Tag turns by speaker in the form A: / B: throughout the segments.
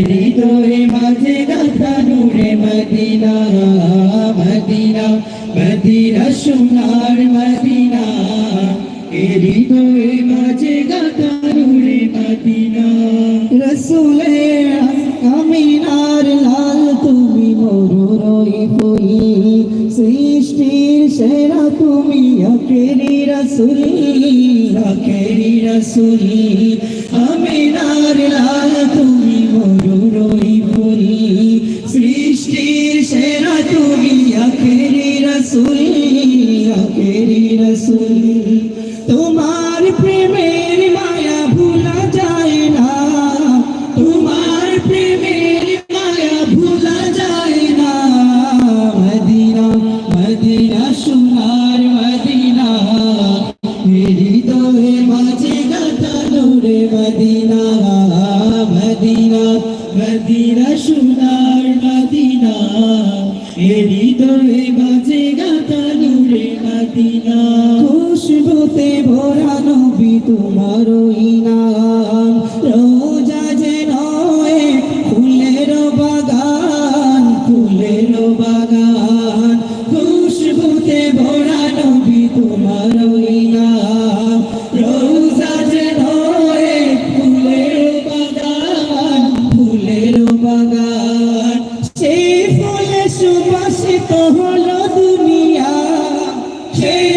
A: মাঝে গাথা নূরে মদিনা মদিনা মদিনা সোনার মদিনা। হৃদয়ে মাঝে গাথা নূরে মদিনা।
B: রসুলে আমিনার লাল তুমি মরুরই ফুল সৃষ্টির সেরা তুমি অকেরি রসুল।
A: আখেরি রসুল হৃদয়ে বাজে গাথা নূরে মদিনা।
B: খুশবুতে ভরা নবী তোমার নাম।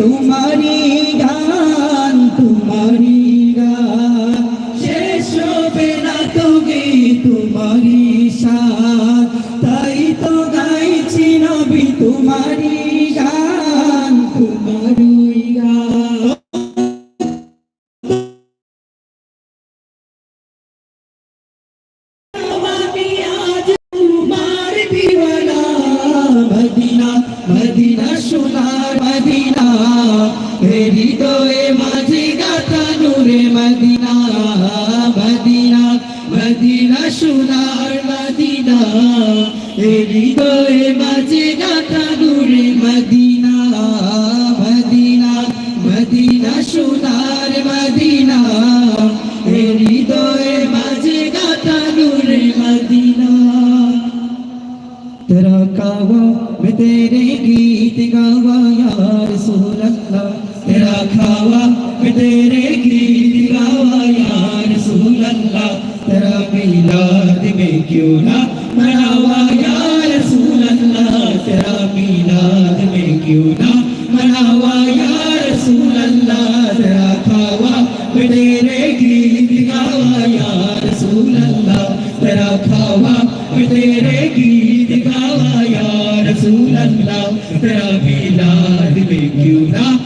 A: তোমারি
B: গান তোমারি গান।
A: শেষ হবে না তোগে
B: তোমারি সাথ। তাই তো গাইছি নবী তোমারি
A: হৃদয়ে বাজে গাথা নূরে মদিনা মদিনা মদিনা সোনার মদিনা। হৃদয়ে বাজে গাথা নূরে মদিনা।
B: তেরা কাওয়া মে তেরে গীত গাওয়া ইয়া রাসূল আল্লাহ
A: তেরা খাওয়া মে তেরে গীত গাওয়া ইয়া রাসূল আল্লাহ তেরা মিলাদ মে কিউ না मनावा या रसूल अल्लाह तेरा मिलाद में क्यों ना मनावा या रसूल अल्लाह तेरा खावा मैं तेरे गीत गावा या रसूल अल्लाह तेरा खावा मैं तेरे गीत गावा या रसूल अल्लाह तेरा मिलाद में क्यों ना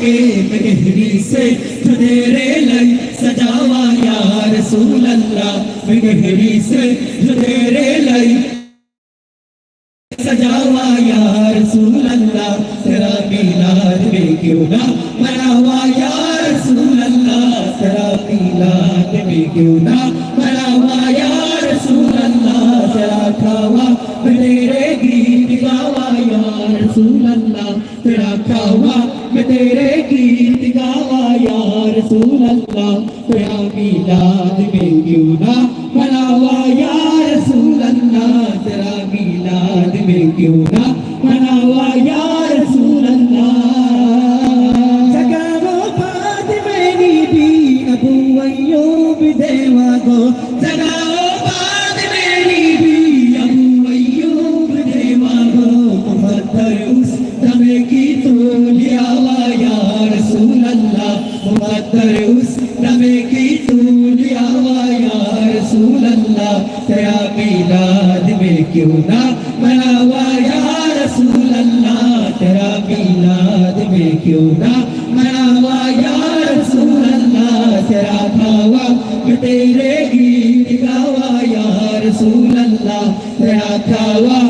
B: के
A: मेहरी से तेरे लई सजावा या रसूल अल्लाह मेहरी से तेरे लई सजावा या रसूल तेरा मिलाद में क्यों ना मनावा या रसूल तेरा मिलाद में क्यों ना रसूल अल्लाह तेरा खावा मैं तेरे गीत गावा या रसूल अल्लाह तेरा मिलाद में क्यों ना मनावा या रसूल अल्लाह तेरा मिलाद में क्यों ना पर उस नबे की तूली आवाया रसूल अल्लाह तेरा मीलाद में
B: क्यों ना मनावा या रसूल अल्लाह तेरा मीलाद में क्यों ना मनावा या रसूल अल्लाह तेरा धावा तेरे गीत गावा या रसूल अल्लाह तेरा धावा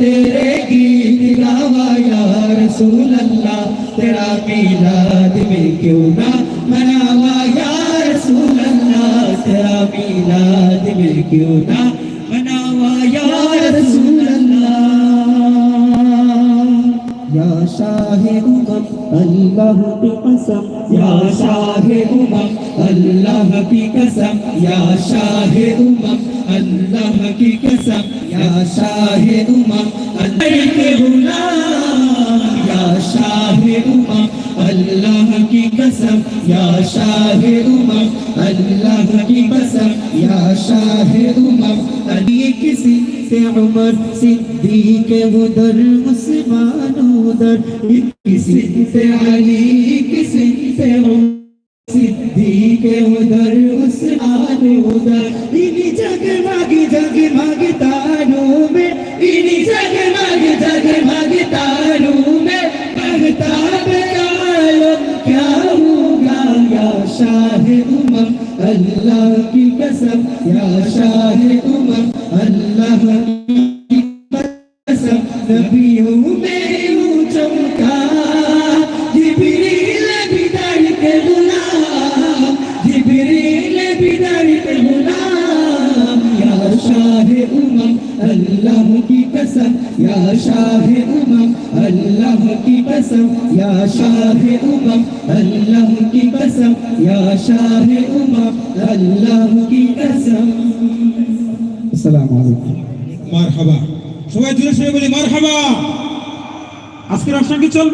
B: तेरे गीत गावा या रसूल अल्लाह तेरा मीलाद में क्यों ना मनावा या रसूल अल्लाह तेरा मिलाद में क्यों ना मनावा या रसूल अल्लाह
C: या शाह उमम अल्लाह की कसम
B: या शाह उमम अल्लाह की कसम या शाह उमम अल्लाह की कसम या शाह उमम अल्लाह के गुलाम या शाह उमम अल्लाह की कसम, या शाह उमम अल्लाह की कसम, या शाह उमम
C: अली किसी से उमर सिद्दीक, उधर उस्मान, उधर
B: किसी से अली, किसी से उमर सिद्दीक, उधर उस्मान, उधर इन्हीं जगमग जगमग तारों में, इन्हीं जगमग जगमग शाह उमम अल्लाह की कसम या शाह उमम अल्लाह की कसम नबियों में यूं चमका अल्लाह की कसम या शाह उमम अल्लाह की कसम या शाह उमम अल्लाह की कसम या शाह उमम अल्लाह की कसम
C: আসসালামু আলাইকুম
D: মার হাবা সবাই জোরে সবাই বলি মার হাবা আজকের অনুষ্ঠান কি চলবে